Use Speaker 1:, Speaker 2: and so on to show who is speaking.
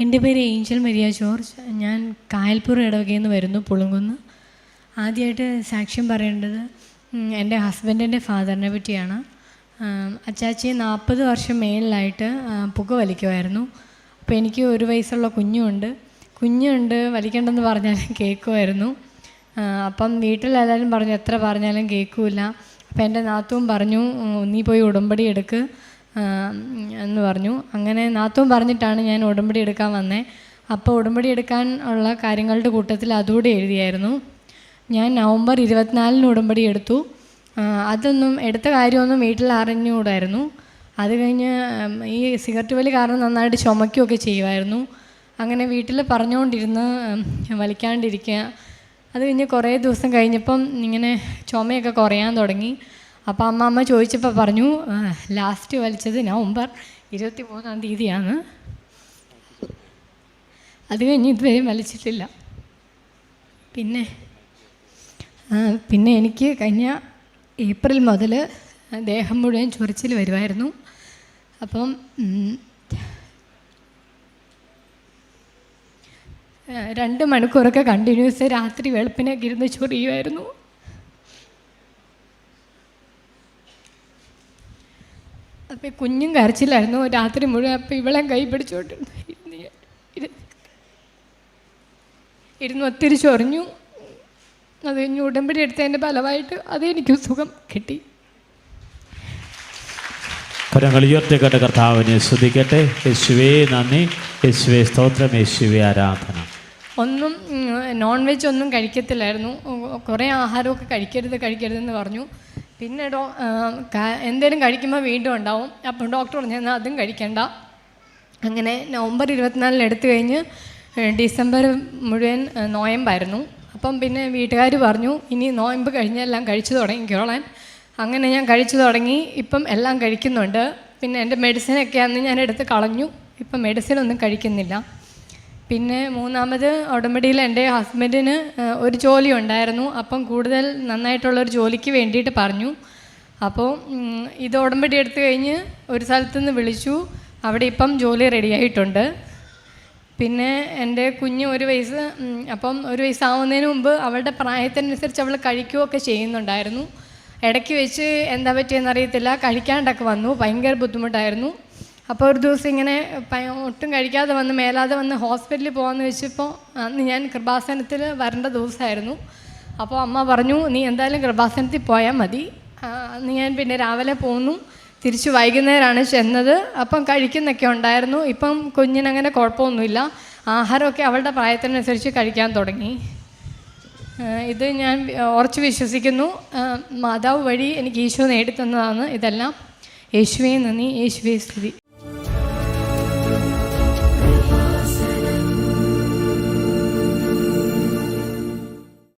Speaker 1: എന്റെ പേര് Angel Maria George. ഞാൻ കായൽപൂർ ഇടവകയിൽ നിന്ന് വരുന്നു പുളുങ്കുന്ന്. ആദ്യമായിട്ട് സാക്ഷ്യം പറയേണ്ടത് എന്റെ ഹസ്ബൻഡിന്റെ ഫാദറിനെ പറ്റിയാണ്. അച്ചാച്ചി നാൽപ്പത് വർഷം മേളിലായിട്ട് പുക വലിക്കുമായിരുന്നു. അപ്പോൾ എനിക്ക് ഒരു വയസ്സുള്ള കുഞ്ഞുണ്ട്. കുഞ്ഞുണ്ട് വലിക്കണ്ടെന്ന് പറഞ്ഞാലും കേൾക്കുമായിരുന്നു. അപ്പം വീട്ടിലെല്ലാവരും പറഞ്ഞു എത്ര പറഞ്ഞാലും കേൾക്കില്ല അപ്പം എന്റെ നാത്തും പറഞ്ഞു നീ പോയി ഉടമ്പടി എടുക്ക്. എന്ന് പറഞ്ഞു. അങ്ങനെ നാത്തും പറഞ്ഞിട്ടാണ് ഞാൻ ഉടമ്പടി എടുക്കാൻ വന്നത് അപ്പോൾ ഉടമ്പടി എടുക്കാൻ ഉള്ള കാര്യങ്ങളുടെ കൂട്ടത്തിൽ അതുകൂടി എഴുതിയായിരുന്നു. ഞാൻ നവംബർ ഇരുപത്തിനാലിന് ഉടമ്പടി എടുത്തു. അതൊന്നും എടുത്ത കാര്യമൊന്നും വീട്ടിൽ അറിഞ്ഞുകൂടായിരുന്നു. അത് കഴിഞ്ഞ് ഈ സിഗരറ്റ് വലി കാരണം നന്നായിട്ട് ചുമക്കുകയൊക്കെ ചെയ്യുമായിരുന്നു. അങ്ങനെ വീട്ടിൽ പറഞ്ഞുകൊണ്ടിരുന്ന് വലിക്കാണ്ടിരിക്കുക. അത് കഴിഞ്ഞ് കുറേ ദിവസം കഴിഞ്ഞപ്പം ഇങ്ങനെ ചുമയൊക്കെ കുറയാൻ തുടങ്ങി. അപ്പോൾ അമ്മ ചോദിച്ചപ്പോൾ പറഞ്ഞു ലാസ്റ്റ് വലിച്ചത് നവംബർ ഇരുപത്തി മൂന്നാം തീയതിയാണ്. അത് കഴിഞ്ഞ് ഇതുവരെയും വലിച്ചിട്ടില്ല. പിന്നെ പിന്നെ എനിക്ക് കഴിഞ്ഞ ഏപ്രിൽ മുതൽ ദേഹം മുഴുവൻ ചൊറിച്ചിൽ വരുമായിരുന്നു അപ്പം രണ്ട് മണിക്കൂറൊക്കെ കണ്ടിന്യൂസ് രാത്രി വെളുപ്പിനൊക്കെ ഇരുന്ന് ചൊറിയുമായിരുന്നു അപ്പോൾ കുഞ്ഞും കരച്ചിലായിരുന്നു. രാത്രി മുഴുവൻ അപ്പോൾ ഇവളെ കൈ പിടിച്ചോട്ട് ഇരുന്ന് ഒത്തിരി ചൊറിഞ്ഞു അത് കഴിഞ്ഞ് ഉടമ്പടി എടുത്തതിന്റെ ഫലമായിട്ട് അതെനിക്ക് സുഖം കിട്ടി.
Speaker 2: കരങ്ങൾ ഉയർത്തിക്കട്ടെ കർത്താവിനെ ശ്രദ്ധിക്കട്ടെ യേശുവേ നന്ദി. യേശുവേ സ്തോത്രം. യേശുവേ ആരാധന.
Speaker 1: ഒന്നും നോൺ വെജ് ഒന്നും കഴിക്കത്തില്ലായിരുന്നു. കുറേ ആഹാരമൊക്കെ കഴിക്കരുത് കഴിക്കരുതെന്ന് പറഞ്ഞു. പിന്നെ ഡോ എന്തേലും കഴിക്കുമ്പോൾ വീണ്ടും ഉണ്ടാവും. അപ്പം ഡോക്ടർ പറഞ്ഞു എന്നാൽ അതും കഴിക്കണ്ട. അങ്ങനെ നവംബർ ഇരുപത്തിനാലിന് എടുത്തു കഴിഞ്ഞ് ഡിസംബർ മുഴുവൻ നോയമ്പായിരുന്നു. അപ്പം പിന്നെ വീട്ടുകാർ പറഞ്ഞു ഇനി നോയമ്പ് കഴിഞ്ഞെല്ലാം കഴിച്ചു തുടങ്ങിക്കോളാൻ അങ്ങനെ ഞാൻ കഴിച്ചു തുടങ്ങി. ഇപ്പം എല്ലാം കഴിക്കുന്നുണ്ട്. പിന്നെ എന്റെ മെഡിസിനൊക്കെ അന്ന് ഞാൻ എടുത്ത് കളഞ്ഞു. ഇപ്പം മെഡിസിനൊന്നും കഴിക്കുന്നില്ല. പിന്നെ മൂന്നാമത് ഉടമ്പടിയിൽ എന്റെ ഹസ്ബൻഡിന് ഒരു ജോലി ഉണ്ടായിരുന്നു. അപ്പം കൂടുതൽ നന്നായിട്ടുള്ള ഒരു ജോലിക്ക് വേണ്ടിയിട്ട് പറഞ്ഞു. അപ്പോൾ ഇത് ഉടമ്പടി എടുത്തു കഴിഞ്ഞ് ഒരു സ്ഥലത്ത് നിന്ന് വിളിച്ചു. അവിടെ ഇപ്പം ജോലി റെഡിയായിട്ടുണ്ട്. പിന്നെ എന്റെ കുഞ്ഞ് ഒരു വയസ്സ് അപ്പം ഒരു വയസ്സാവുന്നതിന് മുമ്പ് അവളുടെ പ്രായത്തിനനുസരിച്ച് അവൾ കഴിക്കുകയൊക്കെ ചെയ്യുന്നുണ്ടായിരുന്നു. ഇടയ്ക്ക് വെച്ച് എന്താ പറ്റിയെന്നറിയത്തില്ല കഴിക്കാണ്ടൊക്കെ വന്നു. ഭയങ്കര ബുദ്ധിമുട്ടായിരുന്നു. അപ്പോൾ ഒരു ദിവസം ഇങ്ങനെ ഒട്ടും കഴിക്കാതെ വന്ന് മേലാതെ വന്ന് ഹോസ്പിറ്റലിൽ പോകാമെന്ന് വെച്ചപ്പോൾ അന്ന് ഞാൻ കൃപാസനത്തിൽ വരേണ്ട ദിവസമായിരുന്നു അപ്പോൾ അമ്മ പറഞ്ഞു നീ എന്തായാലും കൃപാസനത്തിൽ പോയാൽ മതി. അന്ന് ഞാൻ പിന്നെ രാവിലെ പോന്നു. തിരിച്ച് വൈകുന്നേരമാണ് ചെന്നത്. അപ്പം കഴിക്കുന്നൊക്കെ ഉണ്ടായിരുന്നു. ഇപ്പം കുഞ്ഞിനങ്ങനെ കുഴപ്പമൊന്നുമില്ല. ആഹാരമൊക്കെ അവളുടെ പ്രായത്തിനനുസരിച്ച് കഴിക്കാൻ തുടങ്ങി. ഇത് ഞാൻ ഉറച്ചു വിശ്വസിക്കുന്നു. മാതാവ് വഴി എനിക്ക് ഈശോ നേടിത്തന്നതാണ് ഇതെല്ലാം. യേശുവേ നന്ദി. യേശുവേ സ്തുതി. Thank you.